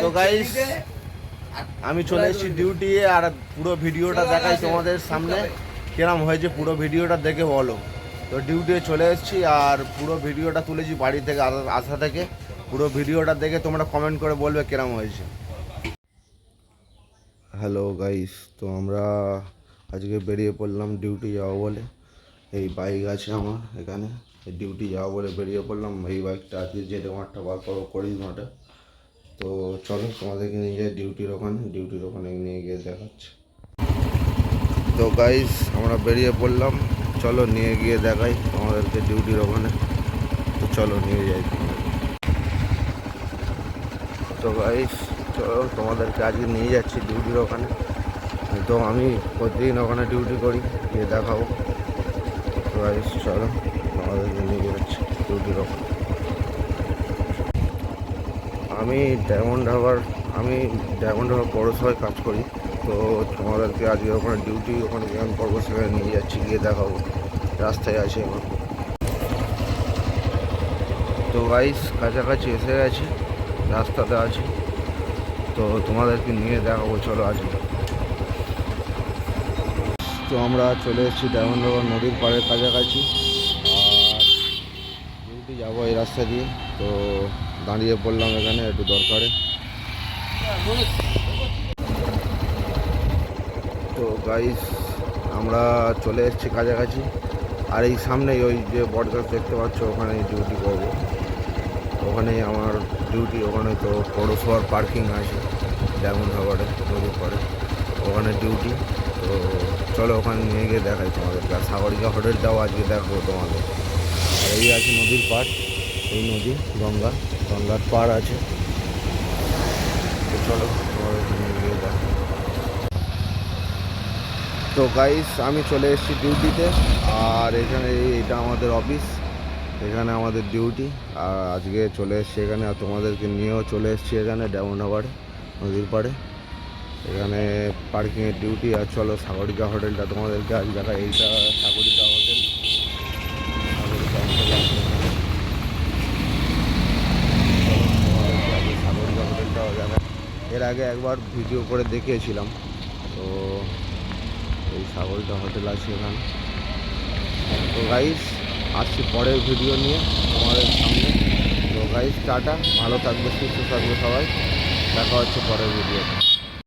তো গাইস আমি চলে এসেছি ডিউটি আর পুরো ভিডিওটা দেখাই তোমাদের সামনে। কিরম হয়েছে পুরো ভিডিওটা দেখে বলো। তো ডিউটি চলে এসেছি আর পুরো ভিডিওটা তুলেছি বাড়ি থেকে আসা- থেকে। পুরো ভিডিওটা দেখে তোমরা কমেন্ট করে বলবে কিরম হয়েছে। হ্যালো গাইস তো আমরা আজকে বেরিয়ে পড়লাম ডিউটি যাব বলে। এই বাইক আছে আমার এখানে। ডিউটি যাব বলে বেরিয়ে পড়লাম। এই বাইকটা আজকে যে মাঠটা বার করব করিস মাঠে তো চলো তোমাদেরকে নিয়ে যাই ডিউটির ওখানে ডিউটির ওখানে নিয়ে গিয়ে দেখাচ্ছি। তো গাইস আমরা বেরিয়ে পড়লাম। চলো নিয়ে গিয়ে দেখাই তোমাদেরকে ডিউটির ওখানে। তো চলো নিয়ে যাই। তো গাইস চলো তোমাদেরকে আজকে নিয়ে যাচ্ছি ডিউটির ওখানে। তো আমি প্রতিদিন ওখানে ডিউটি করি, গিয়ে দেখাবো। তো গাইস চলো তোমাদেরকে নিয়ে যাচ্ছি ডিউটির ওখানে। আমি ডায়মন্ড হারবার আমি ডায়মন্ড হারবার পৌরসভায় কাজ করি। তো তোমাদেরকে আজকে ওখানে ডিউটি ওখানে জ্ঞান করব সেখানে নিয়ে যাচ্ছি, গিয়ে দেখাবো। রাস্তায় আছে এখন তো গাইস কাছাকাছি এসে গেছি, রাস্তাতে আছি। তো তোমাদেরকে নিয়ে দেখাবো, চলো আজকে। তো আমরা চলে এসেছি ডায়মন্ড হারবার নদীর পাড়ের কাছাকাছি। আর ডিউটি যাব এই রাস্তা দিয়ে। তো দাঁড়িয়ে পড়লাম এখানে, একটু দরকারে। তো গাইস আমরা চলে এসেছি কাছাকাছি। আর এই সামনেই ওই যে বটগাছ দেখতে পাচ্ছ ওখানে ডিউটি করব। ওখানেই আমার ডিউটি ওখানে তো পৌরসভার পার্কিং আছে, ডায়মন্ড হারবারে নদীর পরে ওখানে ডিউটি তো চলো ওখানে নিয়ে গিয়ে দেখাই তোমাদেরকে আর সাগরিকা হোটেলটাও আজকে দেখব তোমাদের। আর এই আছে নদীর পাড়, এই নদী, গঙ্গা। গঙ্গার পাড় আছে। তো চলো তো গাইস আমি চলে এসেছি ডিউটিতে আর এখানে এটা আমাদের অফিস এখানে আমাদের ডিউটি আর আজকে চলে এসেছি এখানে, আর তোমাদেরকে নিয়েও চলে এসেছি এখানে, ডায়মন্ড হারবারে, নদীর পাড়ে। এখানে পার্কিংয়ের ডিউটি আর চলো সাগরিকা হোটেলটা তোমাদেরকে আজ দেখা এইটা সাগরিকা হোটেল সাগরিকা হোটেল আছে এখানে। তোমাদেরকে আজকে সাগরিকা হোটেলটাও দেখা এর আগে একবার ভিডিও করে দেখিয়েছিলাম। তো এই ছাগলটা হোটেল আছে এখানে। তো গাইস আসছি পরের ভিডিও নিয়ে আমাদের সামনে। তো গাইস টাটা, ভালো থাকবে, সুস্থ থাকবে সবাই। দেখা হচ্ছে পরের ভিডিওতে।